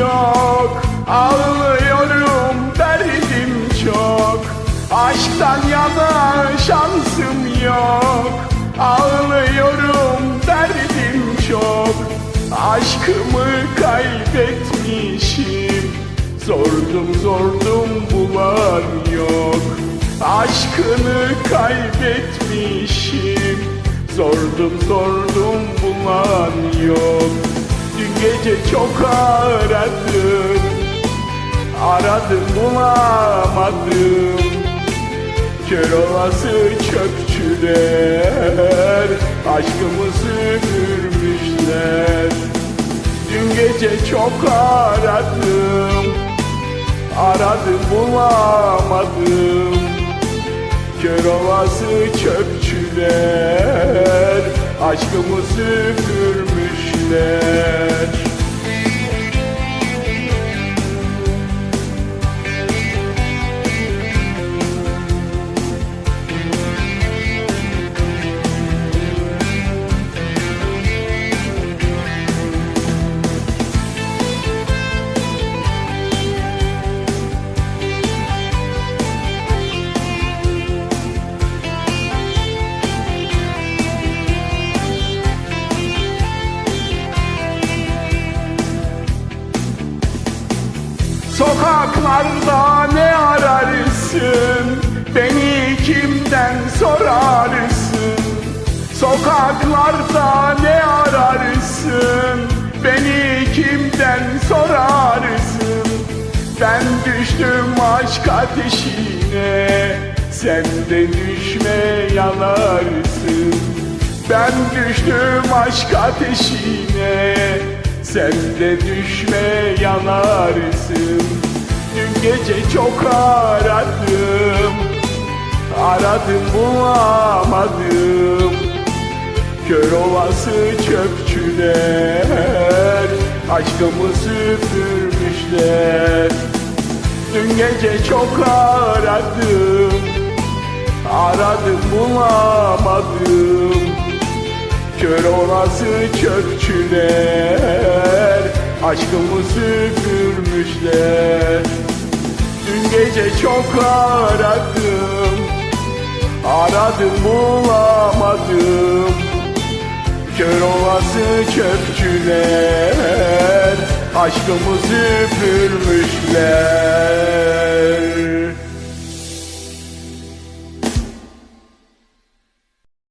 yok. Ağlıyorum derdim çok. Aşktan yana şansım yok. Ağlıyorum derdim çok. Aşkımı kaybetmişim. Sordum sordum bulan yok. Aşkını kaybetmişim. Sordum sordum bulan yok Dün gece çok aradım Aradım bulamadım. Kör olası çöpçüler Aşkımı süpürmüşler. Dün gece çok aradım Aradım bulamadım. Kör olası çöpçüler Aşkımı süpürmüşler Sokaklarda ne ararsın Beni kimden sorarsın? Sokaklarda ne ararsın Beni kimden sorarsın? Ben düştüm aşk ateşine Sen de düşme yanarsın Ben düştüm aşk ateşine Sen de düşme yanarsın. Dün gece çok aradım. Aradım bulamadım. Kör olası çöpçüler Aşkımı süpürmüşler. Dün gece çok aradım. Aradım bulamadım Kör olası çöpçüler Aşkımı süpürmüşler. Dün gece çok aradım Aradım bulamadım. Kör olası çöpçüler Aşkımı süpürmüşler